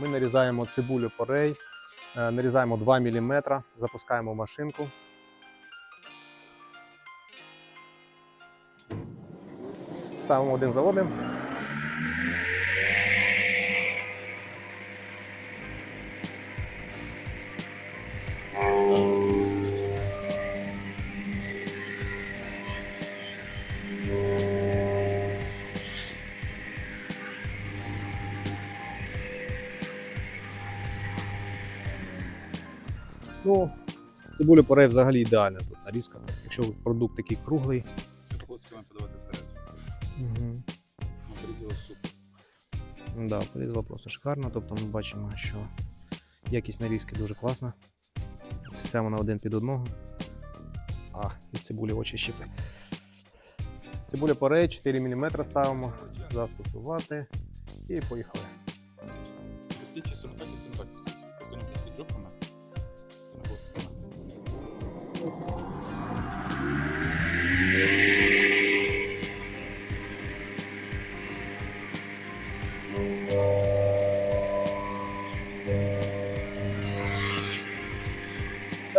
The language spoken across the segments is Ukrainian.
Ми нарізаємо цибулю порей, е, нарізаємо 2 мм, запускаємо машинку. Ставимо один за одним. Ну, цибуля порей взагалі ідеальна тут нарізка. Якщо продукт такий круглий. Хлопцями подавати вперед. Угу. Ну. Да, порізала просто шикарно. Тобто ми бачимо, що якість нарізки дуже класна. Все вона один під одного. А, і цибулі очі щіпли. Цибуля порей 4 мм ставимо, застосувати і поїхали.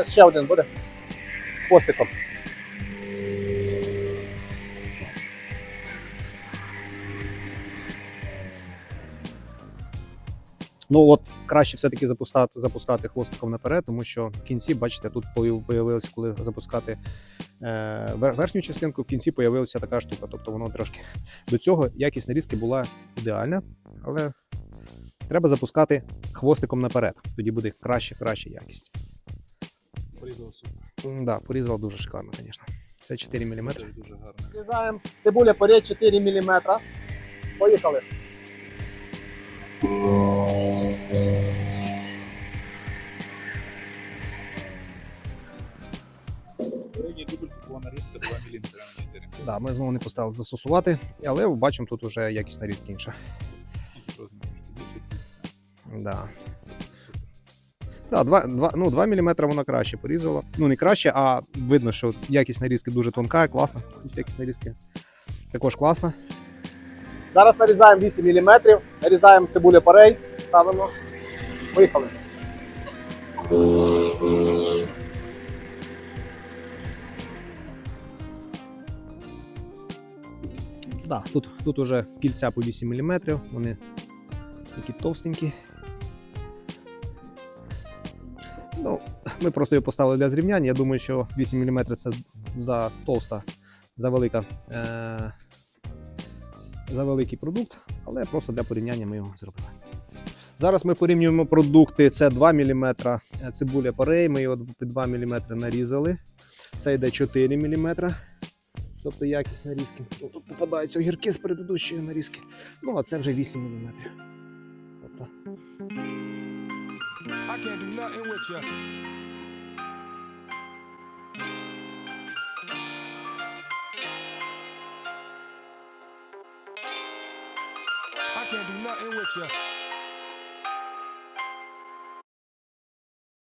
Зараз ще один буде. Хвостиком. Ну от краще все-таки запускати, запускати хвостиком наперед, тому що в кінці, бачите, тут появилося, коли запускати е, верхню частинку, в кінці появилася така штука. Тобто воно трошки до цього якість нарізки була ідеальна, але треба запускати хвостиком наперед. Тоді буде краще, краще якість. Порізали супер. Да, порізала дуже шикарно, звісно. Це 4 мм. Це дуже гарно. Різаємо цибуля порей 4 мм. Поїхали. Передній дубль була нарізка 2 мм на 4. Да, ми знову не поставили застосувати, але бачимо, тут вже якість нарізки інша. Да. Да, 2, 2, ну, 2 мм вона краще порізала. Ну, не краще, а видно, що якість нарізки дуже тонка, класна. Якість нарізки також класна. Зараз нарізаємо 8 мм, нарізаємо цибуля порей, ставимо. Поїхали. Да, тут, тут уже кільця по 8 мм, вони такі товстенькі. Ну, ми просто його поставили для зрівняння. Я думаю, що 8 мм це за товста, за велика. Е- за великий продукт, але просто для порівняння ми його зробили. Зараз ми порівнюємо продукти. Це 2 мм цибуля порей, ми його під 2 мм нарізали. Це йде 4 мм. Тобто якість нарізки. Ну, Тут попадаються огірки з предыдущої нарізки. Ну, а це вже 8 мм. Тобто I can't do nothing with you. I can't do nothing with you.